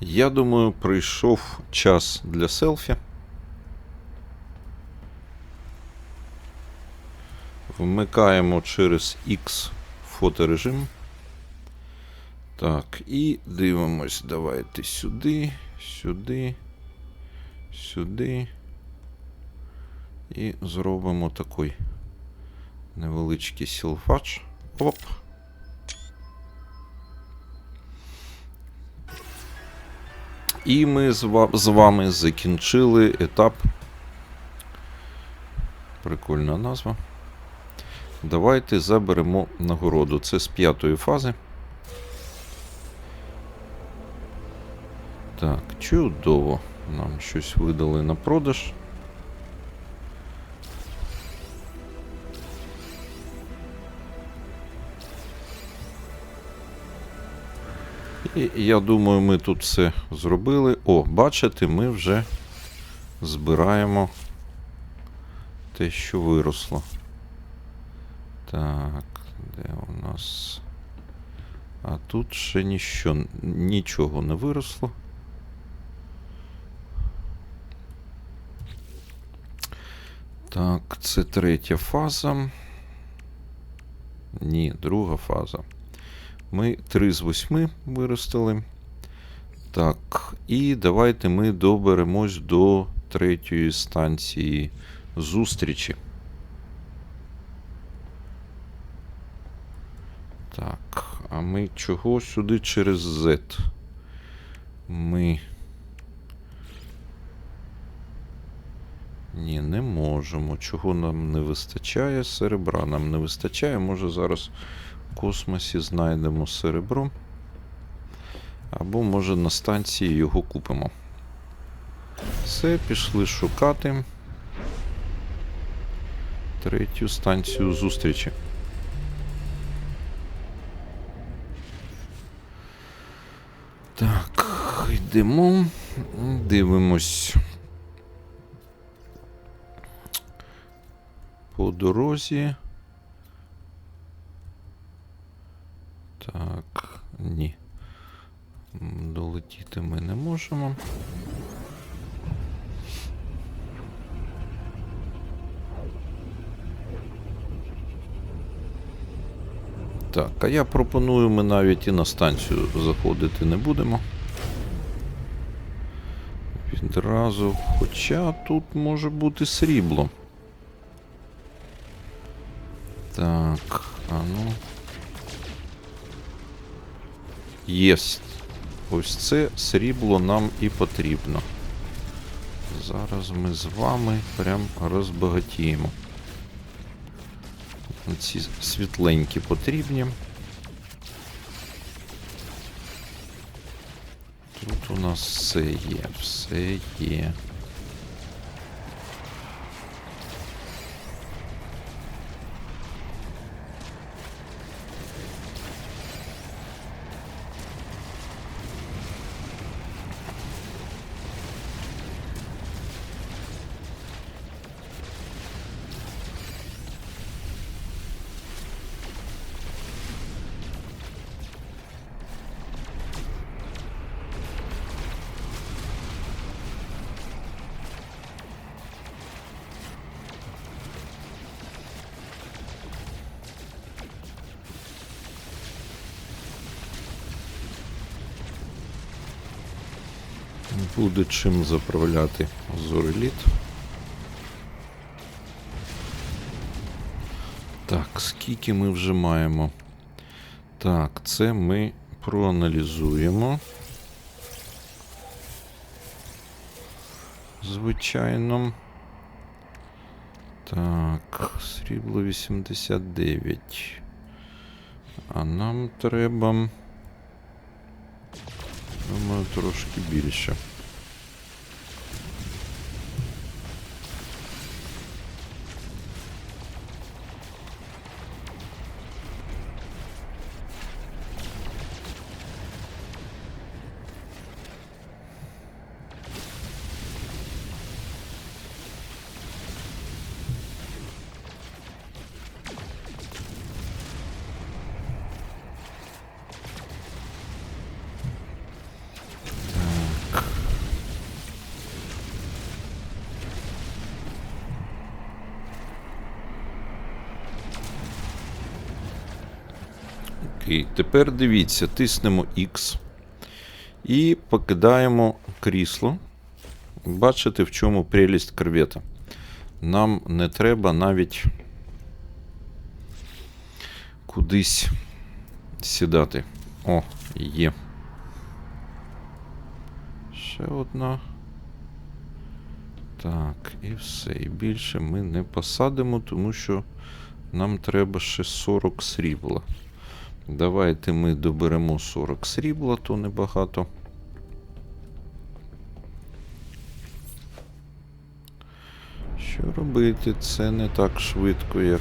Я думаю, прийшов час для селфі. Вмикаємо через X фоторежим. Так, і дивимось. Давайте сюди, сюди, сюди. І зробимо такий невеличкий сілфач. Оп. І ми з вами закінчили етап. Прикольна назва. Давайте заберемо нагороду. Це з п'ятої фази. Так, чудово. Нам щось видали на продаж. І я думаю, ми тут все зробили. О, бачите, ми вже збираємо те, що виросло. Так, де у нас. А тут ще ніщо, нічого не виросло. Так, це третя фаза. Ні, друга фаза. Ми 3 з 8 виростили. Так, і давайте ми доберемось до третьої станції зустрічі. Так, а ми чого сюди через Z? Ми. Ні, не можемо. Чого нам не вистачає? Серебра нам не вистачає. Може зараз космосі знайдемо серебро. Або може на станції його купимо. Все, пішли шукати. Третю станцію зустрічі. Так, йдемо, дивимось. По дорозі. Так, ні. Долетіти ми не можемо. Так, а я пропоную, ми навіть і на станцію заходити не будемо. Відразу. Хоча тут може бути срібло. Так, а ну. Єсть. Ось це срібло нам і потрібно. Зараз ми з вами прям розбагатіємо. Ці світленькі потрібні. Тут у нас все є, все є. Буде чим заправляти зореліт. Так, скільки ми вже маємо? Так, це ми проаналізуємо. Звичайно. Так, срібло 89. А нам треба. Думаю, трошки більше. Окей, тепер дивіться, тиснемо X і покидаємо крісло. Бачите, в чому прелість корвета. Нам не треба навіть кудись сідати. О, є. Ще одна. Так, і все. І більше ми не посадимо, тому що нам треба ще 40 срібла. Давайте ми доберемо 40 срібла, то небагато. Що робити? Це не так швидко, як.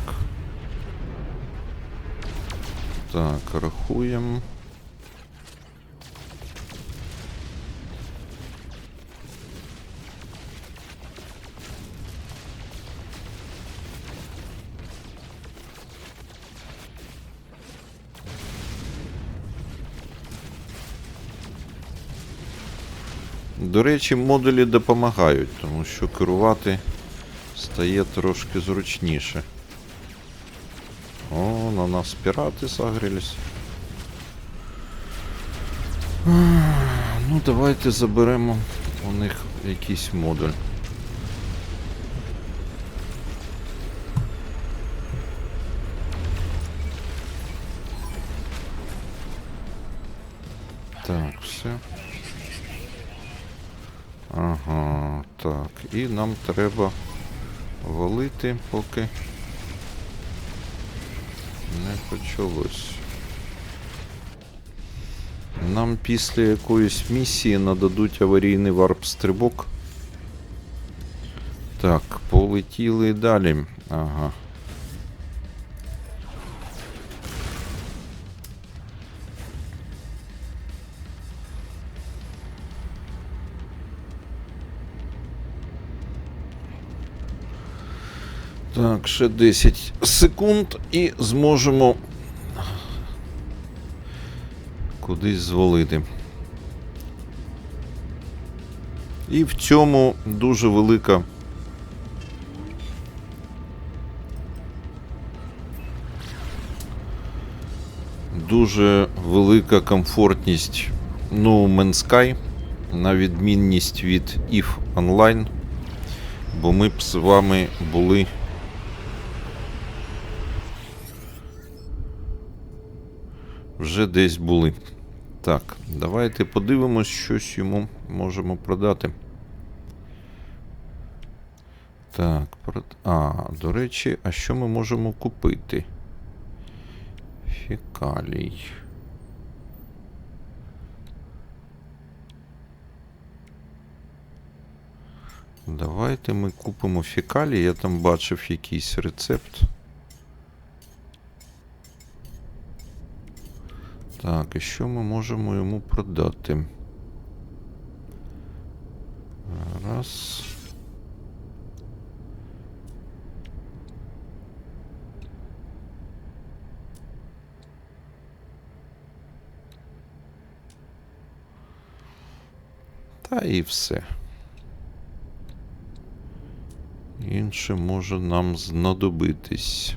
Так, рахуємо. До речі, модулі допомагають, тому що керувати стає трошки зручніше. О, на нас пірати загрілись. Ну, давайте заберемо у них якийсь модуль. Ага, так. І нам треба валити, поки не почалось. Нам після якоїсь місії нададуть аварійний варп-стрибок. Так, полетіли далі. Ага. Так, ще 10 секунд і зможемо кудись звалити. І в цьому дуже велика. Дуже велика комфортність No Man's Sky, на відмінність від EVE Online, бо ми б з вами були вже десь були. Так, давайте подивимось, щось йому можемо продати. Так, а, до речі, а що ми можемо купити? Фекалій. Давайте ми купимо фекалій. Я там бачив якийсь рецепт. Так, і що ми можемо йому продати? Раз. Та і все. Інше може нам знадобитись.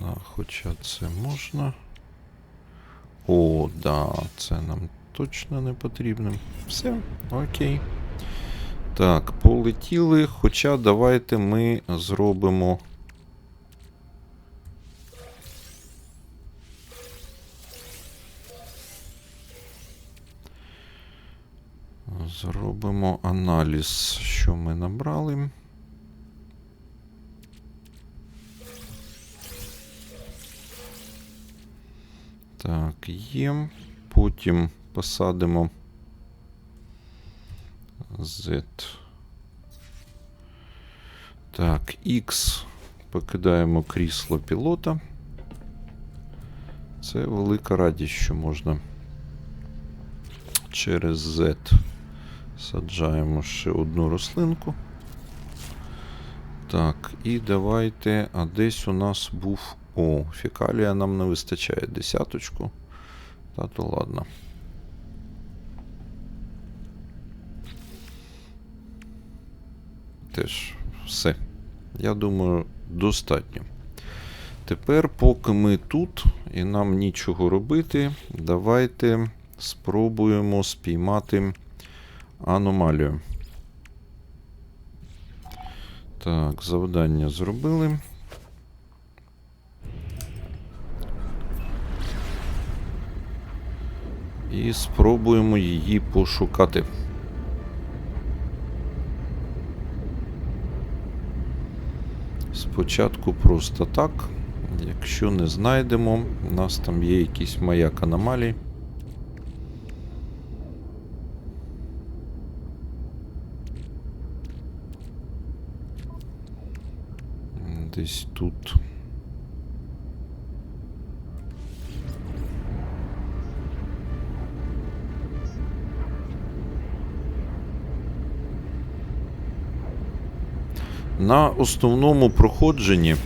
Да, хоча це можна. О, да, це нам точно не потрібно. Все, окей. Так, полетіли. Хоча давайте ми зробимо. Зробимо аналіз, що ми набрали. Так, є. Потім посадимо Z. Так, X. Покидаємо крісло пілота. Це велика радість, що можна через Z саджаємо ще одну рослинку. Так, і давайте. А десь у нас був. О, фекалія нам не вистачає десяточку. Та то ладно. Теж все. Я думаю, достатньо. Тепер, поки ми тут і нам нічого робити, давайте спробуємо спіймати аномалію. Так, завдання зробили. І спробуємо її пошукати. Спочатку просто так. Якщо не знайдемо, у нас там є якийсь маяк аномалій. Десь тут. На основному проходженні.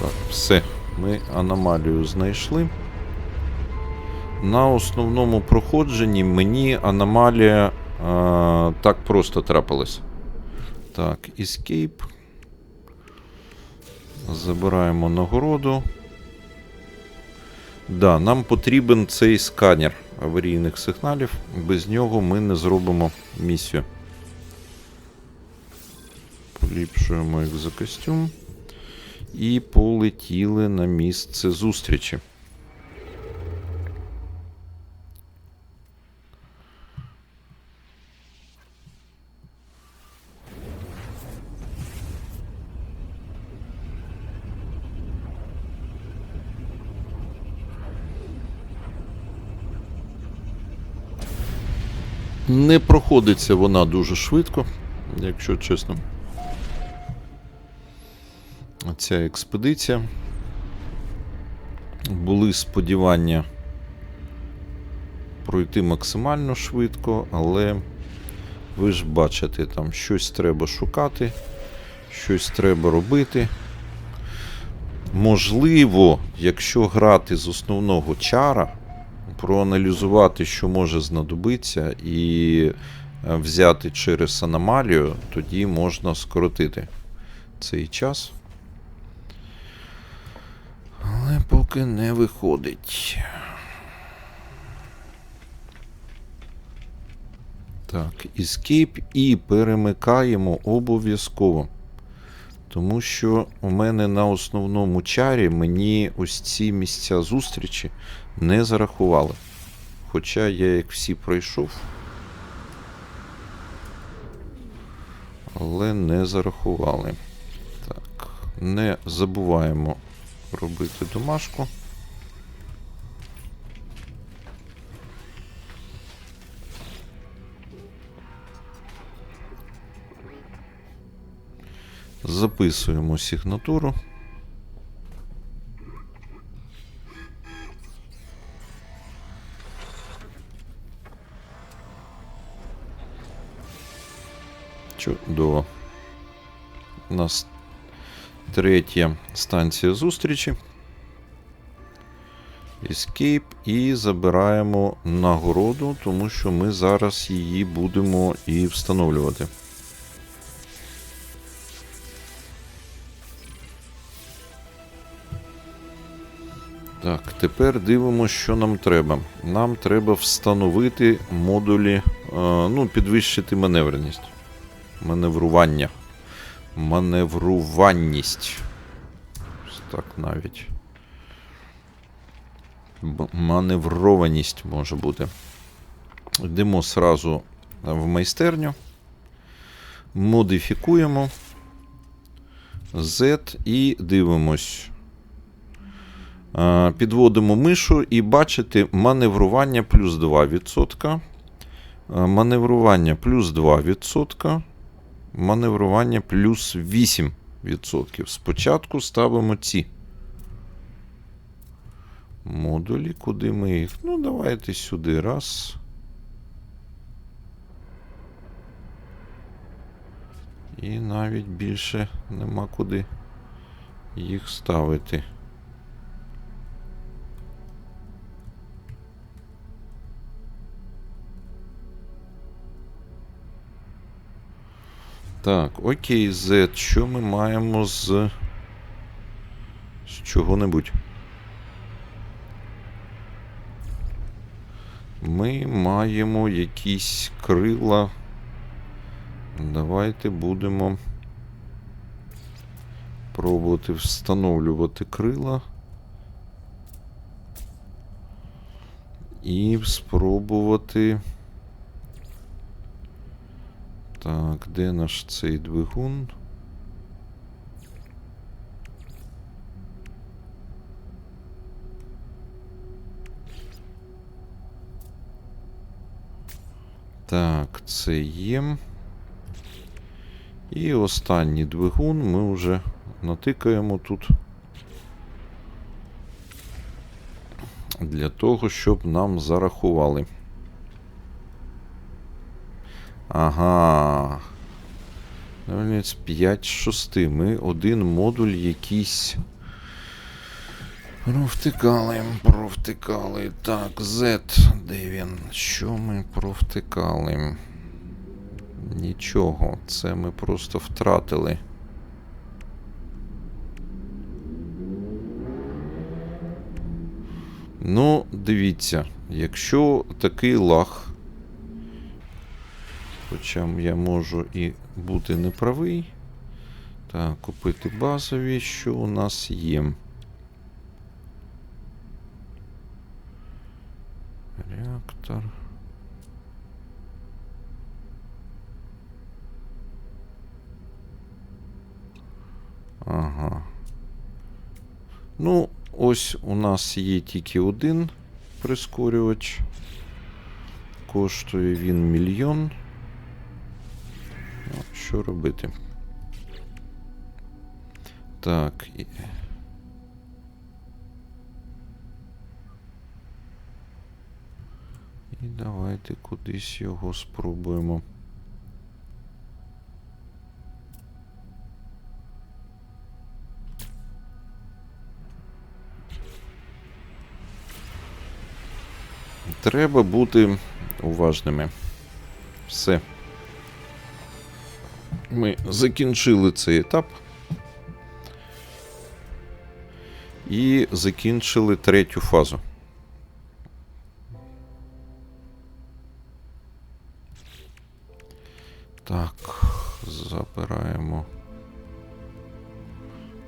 Так, все. Ми аномалію знайшли. На основному проходженні мені аномалія е, так просто трапилась. Так, Escape. Забираємо нагороду. Да, нам потрібен цей сканер аварійних сигналів. Без нього ми не зробимо місію. Поліпшуємо екзокостюм. І полетіли на місце зустрічі. Не проходиться вона дуже швидко, якщо чесно. Ця експедиція. Були сподівання пройти максимально швидко, але ви ж бачите, там щось треба шукати, щось треба робити. Можливо, якщо грати з основного чара, проаналізувати, що може знадобитися, і е, взяти через аномалію, тоді можна скоротити цей час. Але поки не виходить. Так, Escape і перемикаємо обов'язково. Тому що у мене на основному чарі мені ось ці місця зустрічі не зарахували. Хоча я як всі пройшов. Але не зарахували. Так, не забуваємо робити домашку. Записуємо сигнатуру. Чудово. У нас третя станція зустрічі. Escape і забираємо нагороду, тому що ми зараз її будемо і встановлювати. Так, тепер дивимося, що нам треба. Нам треба встановити модулі, е, ну, підвищити маневреність. Маневрування. Маневруванність. Так навіть. Маневрованість може бути. Йдемо сразу в майстерню. Модифікуємо. Z і дивимось. Підводимо мишу і бачите маневрування плюс 2%. е, Маневрування плюс 2%. Маневрування плюс 8%. Спочатку ставимо ці модулі, куди ми їх. Ну, давайте сюди. Раз. І навіть більше нема куди їх ставити. Так, окей, Z. Що ми маємо з З чого-небудь. Ми маємо якісь крила. Давайте будемо пробувати встановлювати крила. І спробувати. Так, де наш цей двигун? Так, це є. І останній двигун ми вже натикаємо тут. Для того, щоб нам зарахували. Ага. Дивіться, 5 з 6. Ми один модуль якийсь. Провтикали, провтикали. Так, Z, де він? Що ми провтикали? Нічого, це ми просто втратили. Ну, дивіться, якщо такий лаг, хоча я можу і бути неправий. Так, купити базові, що у нас є. Реактор. Ага. Ну, ось у нас є тільки один прискорювач. Коштує він мільйон. Що робити? Так. І давайте кудись його спробуємо. Треба бути уважними. Все. Ми закінчили цей етап. І закінчили третю фазу. Так, забираємо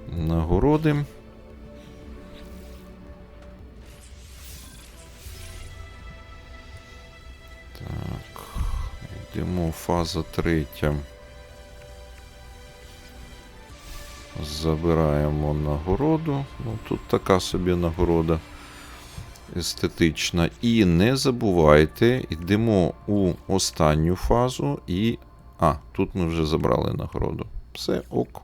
нагороди. Так, йдемо фаза третя. Забираємо нагороду. Ну, тут така собі нагорода естетична. І не забувайте, йдемо у останню фазу і. А, тут ми вже забрали нагороду. Все ок.